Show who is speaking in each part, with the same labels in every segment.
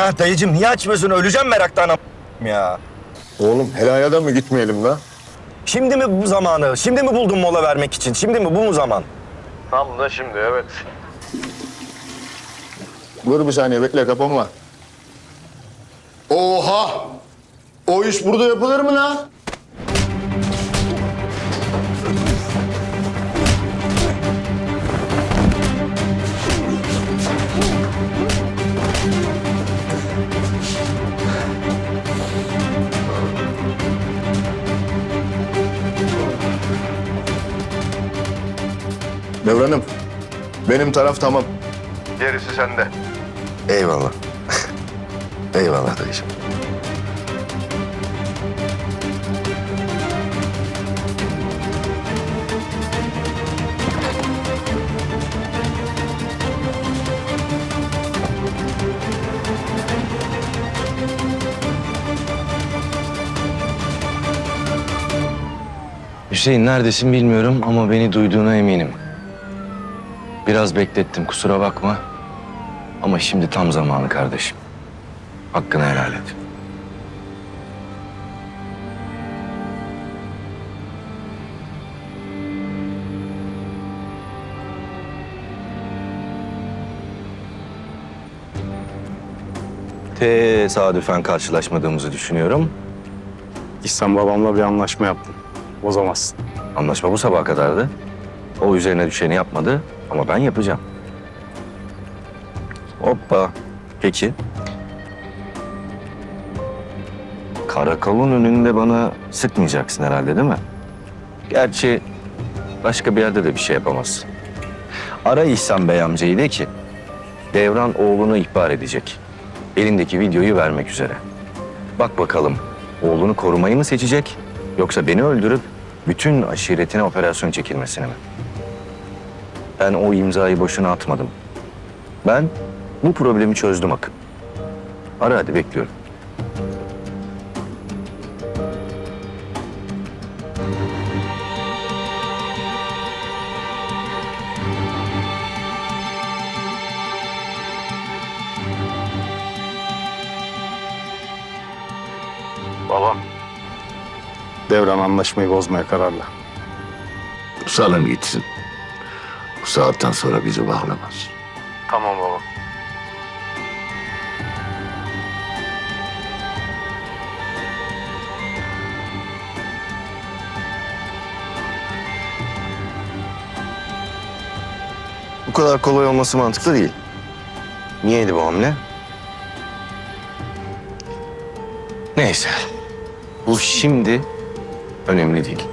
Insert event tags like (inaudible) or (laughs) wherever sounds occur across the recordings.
Speaker 1: Ha dayıcım niye açmıyorsun? Öleceğim meraktan am- ya.
Speaker 2: Oğlum helaya da mı gitmeyelim la?
Speaker 1: Şimdi mi bu zamanı? Şimdi mi buldun mola vermek için? Şimdi mi bu mu zaman?
Speaker 2: Tam da şimdi evet. Dur bir saniye bekle kapama. Oha! O iş burada yapılır mı lan? Devranım, benim taraf tamam. Gerisi sende.
Speaker 1: Eyvallah. (laughs) Eyvallah dayıcım.
Speaker 3: Hüseyin neredesin bilmiyorum ama beni duyduğuna eminim. Biraz beklettim kusura bakma. Ama şimdi tam zamanı kardeşim. Hakkını helal et. Tesadüfen karşılaşmadığımızı düşünüyorum.
Speaker 4: İhsan babamla bir anlaşma yaptım. Bozamazsın.
Speaker 3: Anlaşma bu sabaha kadardı. O üzerine düşeni yapmadı ama ben yapacağım. Hoppa. Peki. Karakolun önünde bana sıkmayacaksın herhalde değil mi? Gerçi başka bir yerde de bir şey yapamazsın. Ara İhsan Bey amcayı de ki Devran oğlunu ihbar edecek. Elindeki videoyu vermek üzere. Bak bakalım oğlunu korumayı mı seçecek yoksa beni öldürüp bütün aşiretine operasyon çekilmesini mi? Ben o imzayı boşuna atmadım. Ben bu problemi çözdüm Akın. Ara hadi bekliyorum.
Speaker 4: Babam. Devran anlaşmayı bozmaya kararlı.
Speaker 5: Salın gitsin. Bu saatten sonra bizi bağlamaz.
Speaker 4: Tamam baba.
Speaker 3: Bu kadar kolay olması mantıklı değil. Niyeydi bu hamle? Neyse. Bu şimdi önemli değil.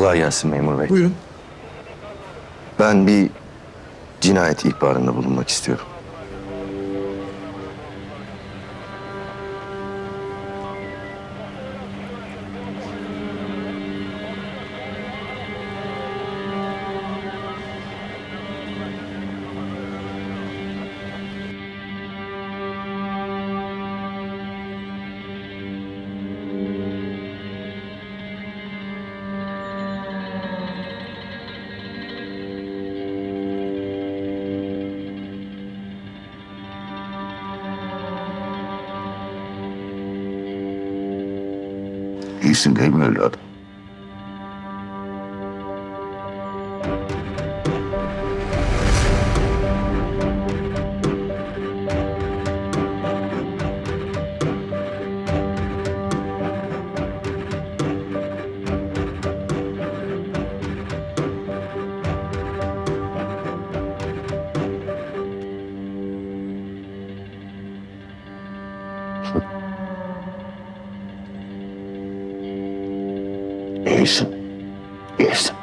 Speaker 3: Kolay gelsin memur bey.
Speaker 2: Buyurun.
Speaker 3: Ben bir cinayet ihbarında bulunmak istiyorum.
Speaker 5: İyisin değil mi evladım? İyisin. İyisin.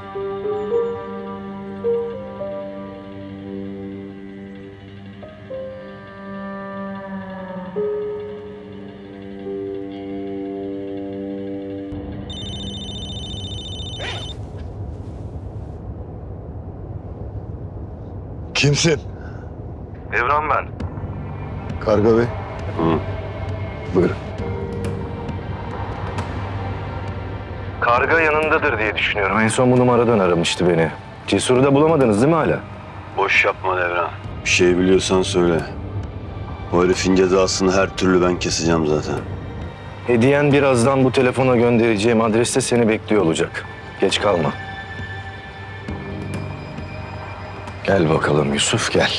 Speaker 2: Kimsin?
Speaker 3: Evran ben.
Speaker 2: Karga Bey.
Speaker 5: Buyurun.
Speaker 1: Karga yanındadır diye düşünüyorum. En son bu numaradan aramıştı beni. Cesur'u da bulamadınız değil mi hala?
Speaker 6: Boş yapma Devran. Bir şey biliyorsan söyle. O herifin cezasını her türlü ben keseceğim zaten.
Speaker 1: Hediyen birazdan bu telefona göndereceğim adreste seni bekliyor olacak. Geç kalma. Gel bakalım Yusuf gel.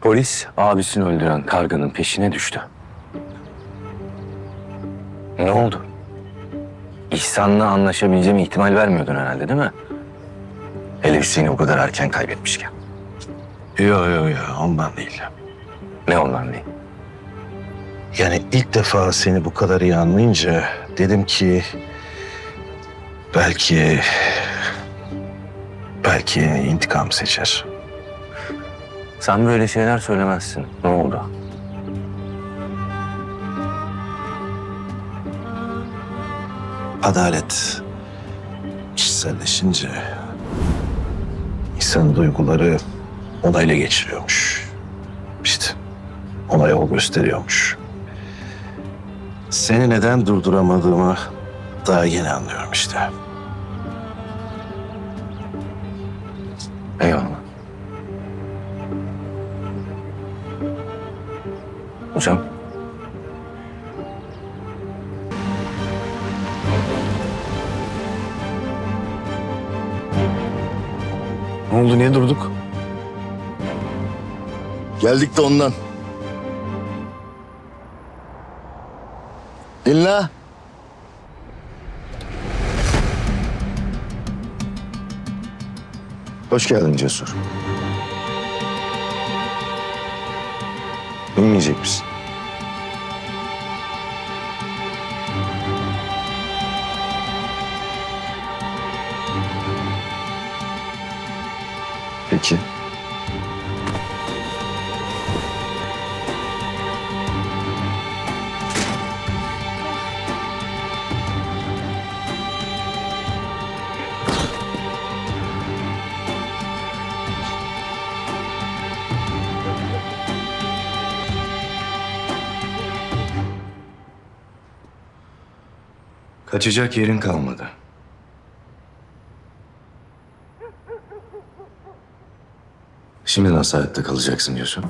Speaker 3: Polis abisini öldüren karganın peşine düştü. Ne oldu? İhsan'la anlaşabileceğime ihtimal vermiyordun herhalde değil mi? Hele Hüseyin'i bu kadar erken kaybetmişken.
Speaker 7: Yok yok yok ondan değil.
Speaker 3: Ne ondan değil?
Speaker 7: Yani ilk defa seni bu kadar iyi anlayınca dedim ki belki belki intikam seçer.
Speaker 3: Sen böyle şeyler söylemezsin. Ne oldu?
Speaker 7: Adalet kişiselleşince insan duyguları ona ele geçiriyormuş. İşte ona yol gösteriyormuş. Seni neden durduramadığımı daha yeni anlıyorum işte.
Speaker 2: Geldik de ondan. Dinle.
Speaker 1: Hoş geldin Cesur. İnmeyecek misin? Peki. Kaçacak yerin kalmadı. Şimdi nasıl hayatta kalacaksın diyorsun?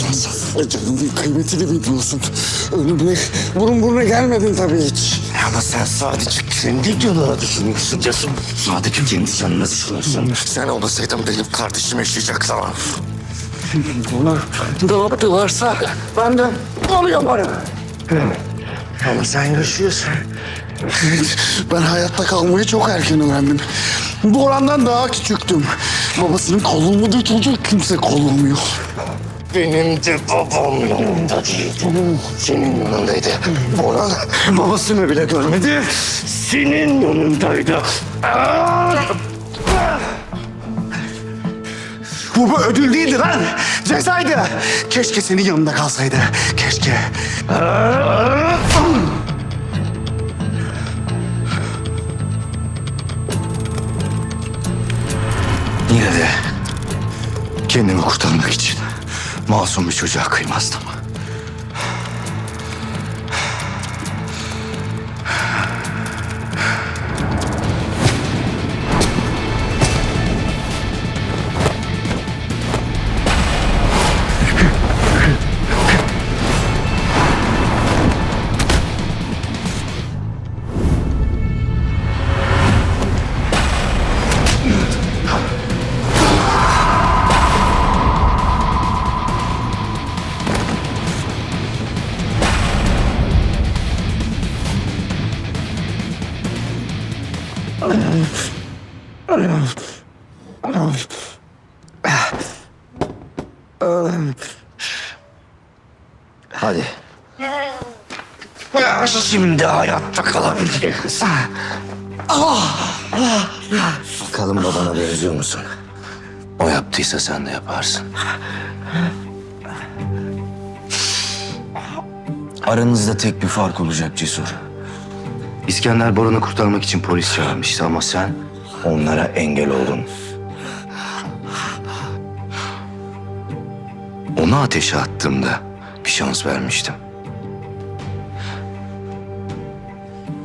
Speaker 5: Sırtlan sal.
Speaker 8: Canının kıymetini bilmiyorsun. Ölümüne, burun buruna gelmedin tabii hiç.
Speaker 5: Ama sen sadece kendi canını düşünüyorsun Cesur. Sadece kendi canını düşünüyorsun. Sen olmasaydın benim kardeşim yaşayacak zaman.
Speaker 8: Ona ne yaptılarsa ben de onu yaparım.
Speaker 5: Ama sen yaşıyorsun.
Speaker 8: Ben hayatta kalmayı çok erken öğrendim. Boran'dan daha küçüktüm. Babasının kolunu tutulacak kimse kolum yok.
Speaker 5: Benim de babam yanımda değildi. Senin yanındaydı. Boran babasını bile görmedi. Senin yanındaydı.
Speaker 8: Bu bir ödül değildi lan. Cezaydı. Keşke senin yanında kalsaydı. Keşke.
Speaker 5: Yine de kendimi kurtarmak için masum bir çocuğa kıymazdım.
Speaker 3: Şimdi hayatta kalabileceksin. Bakalım babana benziyor musun? O yaptıysa sen de yaparsın. Aranızda tek bir fark olacak Cesur. İskender Boran'ı kurtarmak için polis çağırmıştı ama sen onlara engel oldun. Onu ateşe attığımda bir şans vermiştim.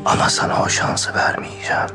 Speaker 3: Ama sana o şansı vermeyeceğim.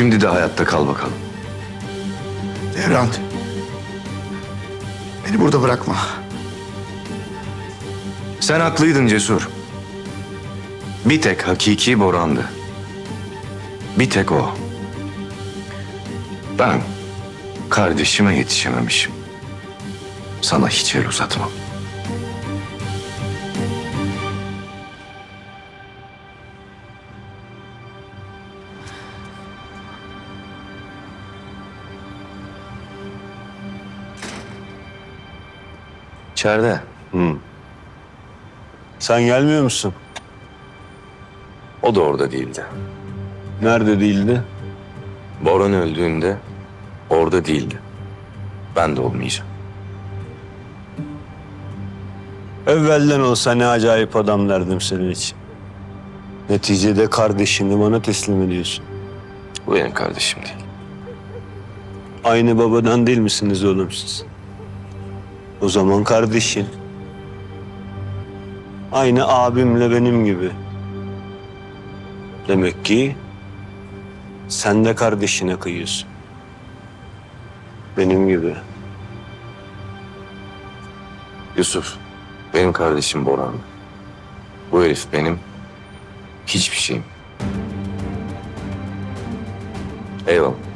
Speaker 9: Şimdi de hayatta kal bakalım.
Speaker 1: Devran. Beni burada bırakma.
Speaker 9: Sen haklıydın Cesur. Bir tek hakiki Boran'dı. Bir tek o. Ben kardeşime yetişememişim. Sana hiç el uzatmam.
Speaker 10: İçeride.
Speaker 6: Sen gelmiyor musun?
Speaker 9: O da orada değildi.
Speaker 6: Nerede değildi?
Speaker 9: Boran öldüğünde orada değildi. Ben de olmayacağım.
Speaker 6: Evvelden olsa ne acayip adam derdim senin için. Neticede kardeşini bana teslim ediyorsun.
Speaker 9: Bu benim kardeşim değil.
Speaker 6: Aynı babadan değil misiniz oğlum siz? O zaman kardeşin. Aynı abimle benim gibi. Demek ki sen de kardeşine kıyıyorsun. Benim gibi.
Speaker 9: Yusuf, benim kardeşim Boran. Bu herif benim hiçbir şeyim. Eyvallah.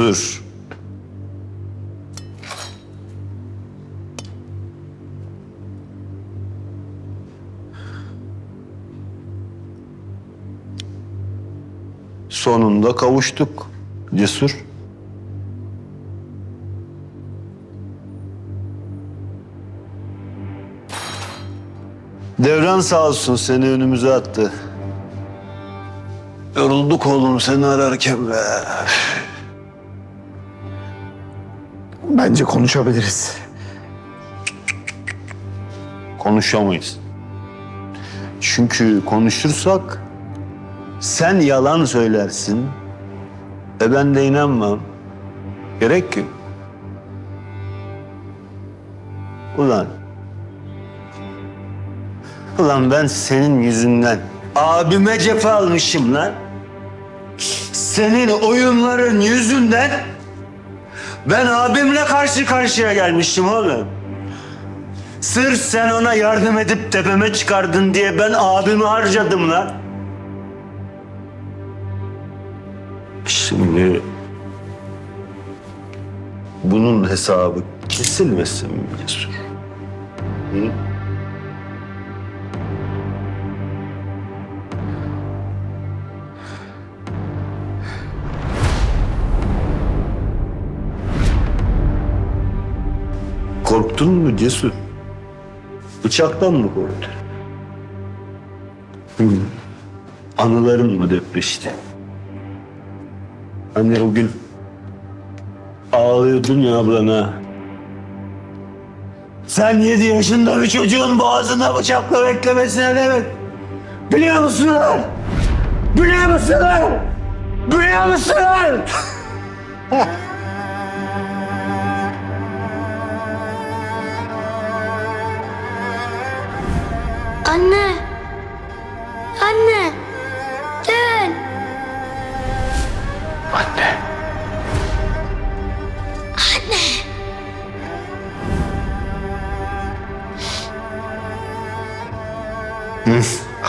Speaker 6: Cesur. Sonunda kavuştuk. Cesur. Devran sağ olsun seni önümüze attı. Yorulduk oğlum seni ararken be.
Speaker 1: Bence konuşabiliriz.
Speaker 6: Konuşamayız. Çünkü konuşursak sen yalan söylersin. E ben de inanmam. Gerek ki. Ulan. Ulan ben senin yüzünden abime cephe almışım lan. Senin oyunların yüzünden ben abimle karşı karşıya gelmişim oğlum. Sırf sen ona yardım edip tepeme çıkardın diye ben abimi harcadım lan. Şimdi bunun hesabı kesilmesin mi Cesur? Hı? Korktun mu Cesur? Bıçaktan mı korktun? Hı. Anıların mı depreşti? Anne o gün ağlıyordun ya ablana. Sen yedi yaşında bir çocuğun boğazına bıçakla beklemesine demet. Biliyor musun lan? Biliyor musun lan? Biliyor musun lan?
Speaker 11: Anne. Anne. Gel.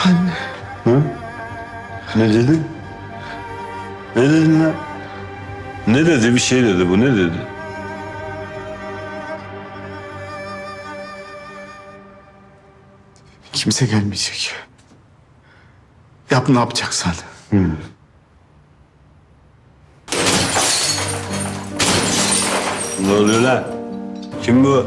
Speaker 5: Anne.
Speaker 6: Ne dedin? Ne dedin lan? Ne dedi? Bir şey dedi bu. Ne dedi?
Speaker 8: Kimse gelmeyecek. Yap ne yapacaksan.
Speaker 6: Ne oluyor lan? Kim bu?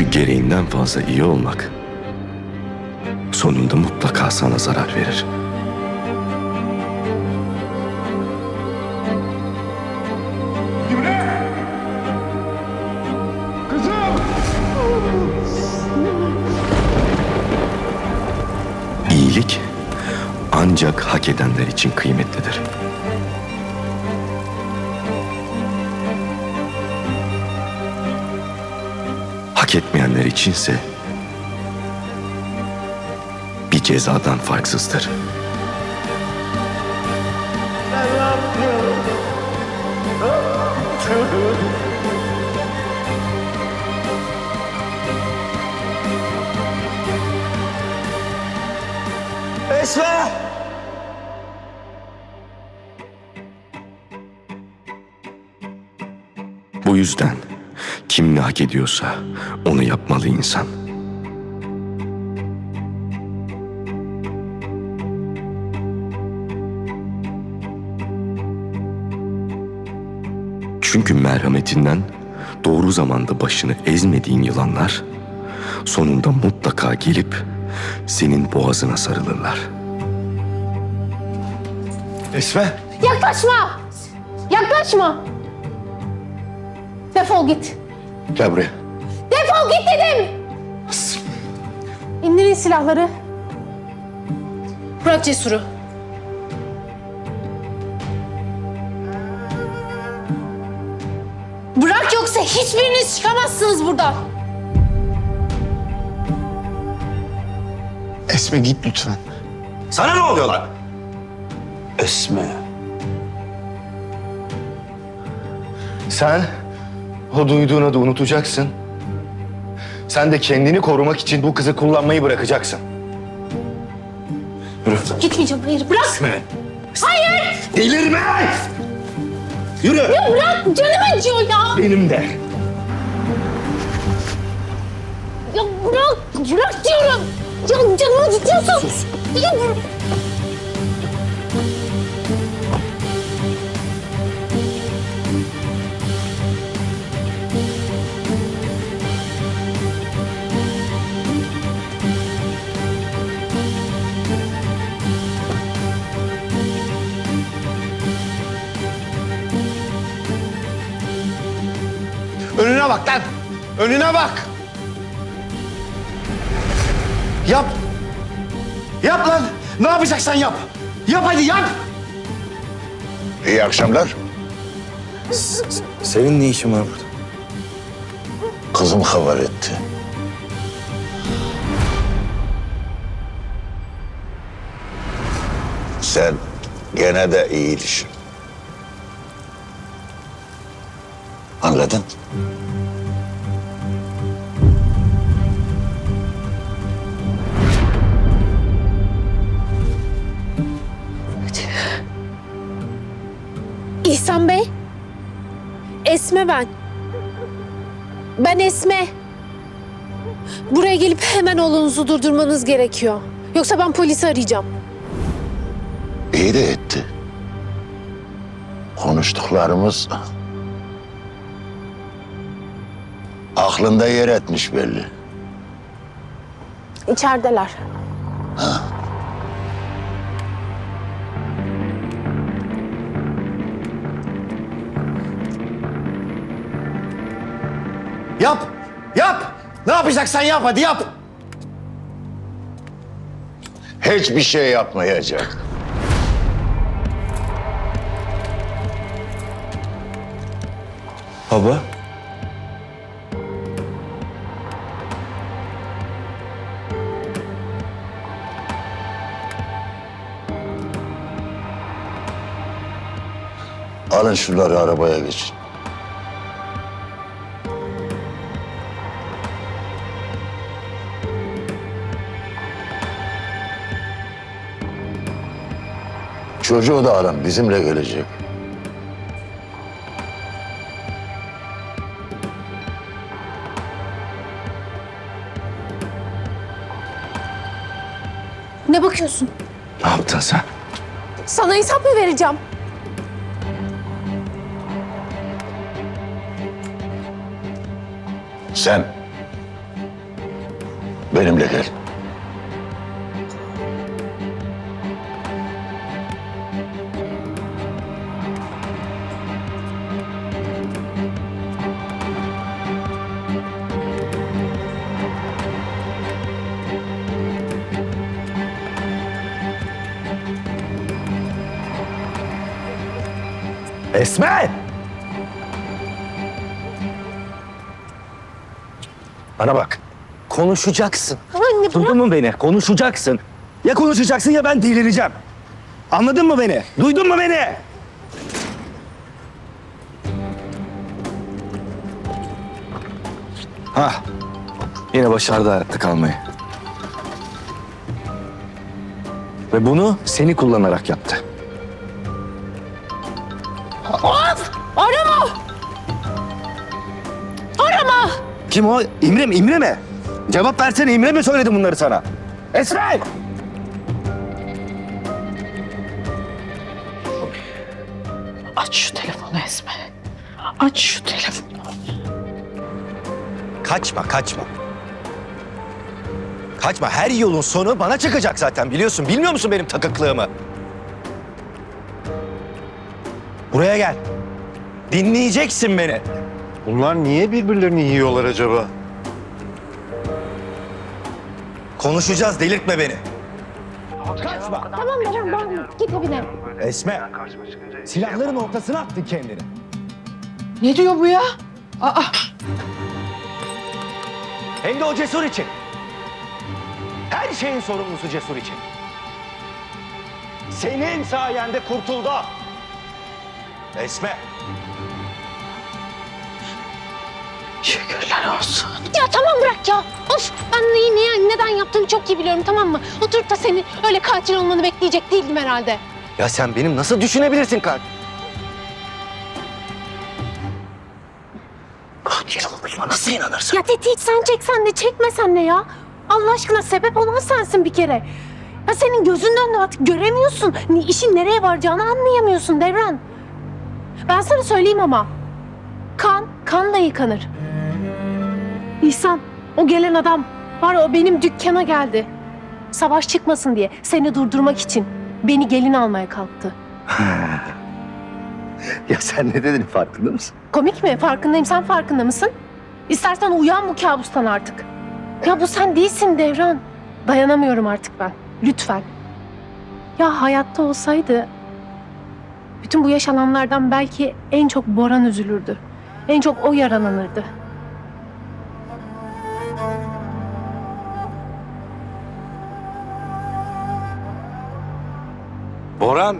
Speaker 5: Çünkü gereğinden fazla iyi olmak sonunda mutlaka sana zarar verir. İyilik ancak hak edenler için kıymetlidir. İçinse bir cezadan farksızdır.
Speaker 6: Esma!
Speaker 5: Bu yüzden kim ne hak ediyorsa onu yapmalı insan. Çünkü merhametinden doğru zamanda başını ezmediğin yılanlar sonunda mutlaka gelip senin boğazına sarılırlar.
Speaker 8: Esme.
Speaker 12: Yaklaşma! Yaklaşma! Defol git.
Speaker 8: Gel buraya.
Speaker 12: Defol git dedim! İndirin silahları. Bırak Cesur'u. Bırak yoksa hiçbiriniz çıkamazsınız buradan.
Speaker 8: Esme git lütfen.
Speaker 3: Sana ne oluyor lan?
Speaker 6: Esme.
Speaker 2: Sen o duyduğunu da unutacaksın. Sen de kendini korumak için bu kızı kullanmayı bırakacaksın.
Speaker 12: Gitmeyeceğim, hayır bırak. Hayır!
Speaker 2: Delirme! Yürü!
Speaker 12: Ya bırak, canım acıyor ya.
Speaker 2: Benim de.
Speaker 12: Ya bırak, bırak diyorum. Ya canımı acıtıyorsun. Ya bırak.
Speaker 1: bak lan. Önüne bak. Yap. Yap lan. Ne yapacaksan yap. Yap hadi yap.
Speaker 13: İyi akşamlar.
Speaker 3: Senin ne işin var burada?
Speaker 13: Kızım haber etti. Sen gene de iyi düşün. Anladın?
Speaker 12: İhsan Bey. Esme ben. Ben Esme. Buraya gelip hemen oğlunuzu durdurmanız gerekiyor. Yoksa ben polisi arayacağım.
Speaker 13: İyi de etti. Konuştuklarımız aklında yer etmiş belli.
Speaker 12: İçerideler.
Speaker 1: Yap. Yap. Ne yapacaksan yap hadi yap.
Speaker 13: Hiçbir şey yapmayacak.
Speaker 3: Baba.
Speaker 13: Alın şunları arabaya geçin. Çocuğu da alın, bizimle gelecek.
Speaker 12: Ne bakıyorsun?
Speaker 3: Ne yaptın sen?
Speaker 12: Sana hesap mı vereceğim?
Speaker 13: Sen benimle gel.
Speaker 3: Esme! Bana bak. Konuşacaksın.
Speaker 12: Anne bırak.
Speaker 3: Duydun mu beni? Konuşacaksın. Ya konuşacaksın ya ben delireceğim. Anladın mı beni? Duydun mu beni? Hah. Yine başardı hayatta kalmayı. Ve bunu seni kullanarak yaptı. Kim o? İmre mi? İmre mi? Cevap versene İmre mi söyledi bunları sana? Esra!
Speaker 14: Aç şu telefonu Esme. Aç şu telefonu.
Speaker 3: Kaçma, kaçma. Kaçma. Her yolun sonu bana çıkacak zaten biliyorsun. Bilmiyor musun benim takıklığımı? Buraya gel. Dinleyeceksin beni.
Speaker 4: Bunlar niye birbirlerini yiyorlar acaba?
Speaker 3: Konuşacağız, delirtme beni. Kaçma.
Speaker 12: Tamam tamam tamam. Git evine.
Speaker 3: Esme, silahların ortasına attın kendini.
Speaker 14: Ne diyor bu ya? Aa,
Speaker 3: Hem de o cesur için. Her şeyin sorumlusu cesur için. Senin sayende kurtuldu. Esme.
Speaker 14: Şükürler olsun.
Speaker 12: Ya tamam bırak ya. Of ben neyi neye, neden yaptığını çok iyi biliyorum tamam mı? Oturup da senin öyle katil olmanı bekleyecek değildim herhalde.
Speaker 3: Ya sen benim nasıl düşünebilirsin kalp?
Speaker 14: Katil olduğuma nasıl inanırsın?
Speaker 12: Ya tetiği sen çeksen de çekmesen de ya. Allah aşkına sebep olan sensin bir kere. Ya senin gözünden de artık göremiyorsun. Ni- işin nereye varacağını anlayamıyorsun Devran. Ben sana söyleyeyim ama. Kan, kanla yıkanır. İhsan, o gelen adam var ya, o benim dükkana geldi. Savaş çıkmasın diye, seni durdurmak için. Beni gelin almaya kalktı. (laughs)
Speaker 3: Ya sen ne dedin farkında mısın?
Speaker 12: Komik mi? Farkındayım. Sen farkında mısın? İstersen uyan bu kabustan artık. Ya bu sen değilsin Devran. Dayanamıyorum artık ben. Lütfen. Ya hayatta olsaydı bütün bu yaşananlardan belki en çok Boran üzülürdü. En çok o yaralanırdı.
Speaker 3: Boran.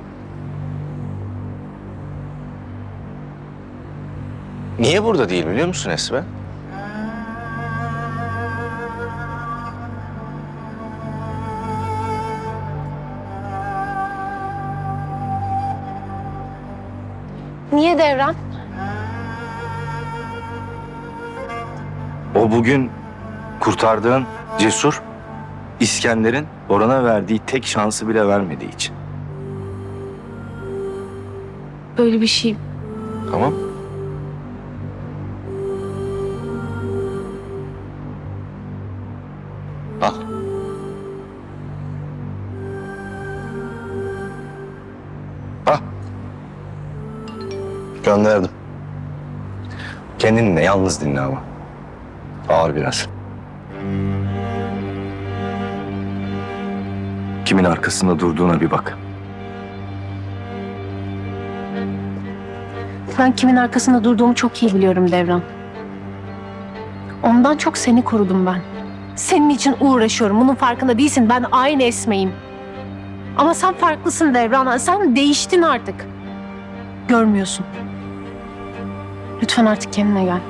Speaker 3: Niye burada değil biliyor musun Esme?
Speaker 12: Niye Devran?
Speaker 3: O bugün kurtardığın cesur İskender'in Boran'a verdiği tek şansı bile vermediği için.
Speaker 12: Böyle bir şey
Speaker 3: Tamam. Al. Al. Gönderdim. Kendini de yalnız dinle ama. Ağır biraz. Kimin arkasında durduğuna bir bak.
Speaker 12: Ben kimin arkasında durduğumu çok iyi biliyorum Devran. Ondan çok seni korudum ben. Senin için uğraşıyorum. Bunun farkında değilsin. Ben aynı Esme'yim. Ama sen farklısın Devran. Sen değiştin artık. Görmüyorsun. Lütfen artık kendine gel.